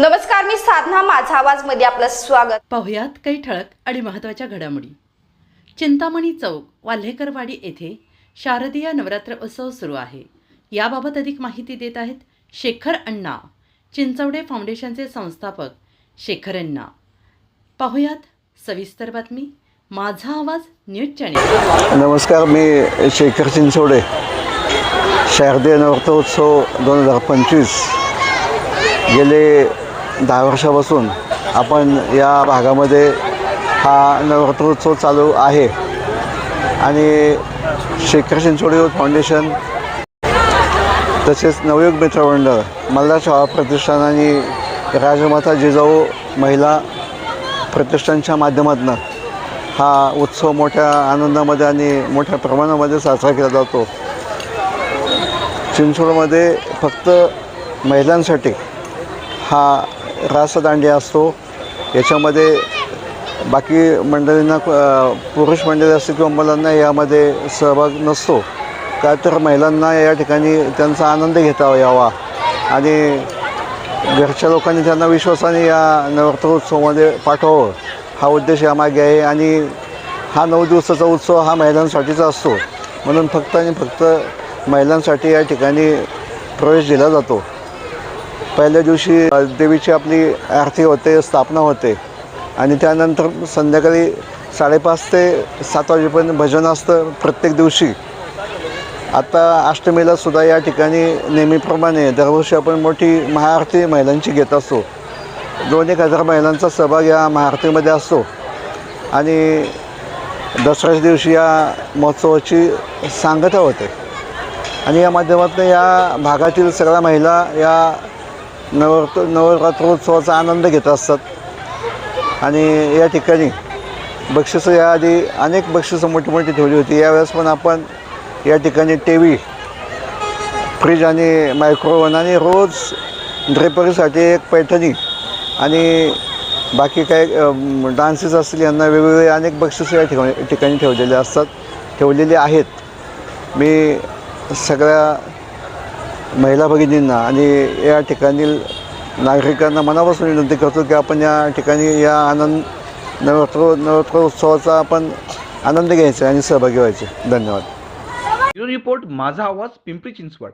नमस्कार मी साधना माझा आवाजमध्ये आपलं स्वागत. पाहुयात काही ठळक आणि महत्त्वाच्या घडामोडी. चिंतामणी चौक वाल्हेकरवाडी येथे शारदीय नवरात्र उत्सव सुरू आहे. याबाबत अधिक माहिती देत आहेत शेखर अण्णा चिंचवडे फाउंडेशनचे संस्थापक शेखर अण्णा. पाहुयात सविस्तर बातमी माझा आवाज न्यूज चॅनेल. नमस्कार मी शेखर चिंचवडे. शारदीय नवरात्रोत्सव दोन हजार पंचवीस. गेले दहा वर्षापासून आपण या भागामध्ये हा नवरात्रोत्सव चालू आहे. आणि शेखर चिंचोडी फाउंडेशन तसेच नवयुग मित्रमंडळ मल्हार शाळा प्रतिष्ठान आणि राजमाता जिजाऊ महिला प्रतिष्ठानच्या माध्यमातून हा उत्सव मोठ्या आनंदामध्ये आणि मोठ्या प्रमाणामध्ये साजरा केला जातो. चिंचोडमध्ये फक्त महिलांसाठी हा रासदांडिया असतो. याच्यामध्ये बाकी मंडळींना पुरुष मंडळी असतील किंवा मुलांना यामध्ये सहभाग नसतो. काय तर महिलांना या ठिकाणी त्यांचा आनंद घेता यावा. आणि घरच्या लोकांनी त्यांना विश्वासाने या नवरात्र उत्सवामध्ये पाठवावं. हा उद्देश यामागे आहे. आणि हा नऊ दिवसाचा उत्सव हा महिलांसाठीचा असतो. म्हणून फक्त आणि फक्त महिलांसाठी या ठिकाणी प्रवेश दिला जातो. पहिल्या दिवशी देवीची आपली आरती होते स्थापना होते. आणि त्यानंतर संध्याकाळी साडेपाच ते सात वाजेपर्यंत भजन असतं प्रत्येक दिवशी. आता अष्टमीला सुद्धा या ठिकाणी नेहमीप्रमाणे दरवर्षी आपण मोठी महाआरती महिलांची घेत असतो. दोन एक हजार महिलांचा सहभाग या महाआरतीमध्ये असतो. आणि दसऱ्याच्या दिवशी या महोत्सवाची सांगता होते. आणि या माध्यमातून या भागातील सगळ्या महिला या नवर नवरात्रोत्सवाचा आनंद घेत असतात. आणि या ठिकाणी बक्षिसं याआधी अनेक बक्षिसं मोठी मोठी ठेवली होती. यावेळेस पण आपण या ठिकाणी टी व्ही फ्रीज आणि मायक्रोवन आणि रोज ड्रेपरीसाठी एक पैठणी आणि बाकी काय डान्सेस असतील यांना वेगवेगळे अनेक बक्षिसं या ठिकाणी ठिकाणी ठेवलेले असतात ठेवलेले आहेत. मी सगळ्या महिला भगिनींना आणि या ठिकाणी नागरिकांना मनापासून विनंती करतो की आपण या ठिकाणी या आनंद नवरात्र नवरात्र उत्सवाचा आपण आनंद घ्यायचा आणि सहभागी व्हायचे. धन्यवाद. रिपोर्ट माझा आवाज पिंपरी चिंचवड.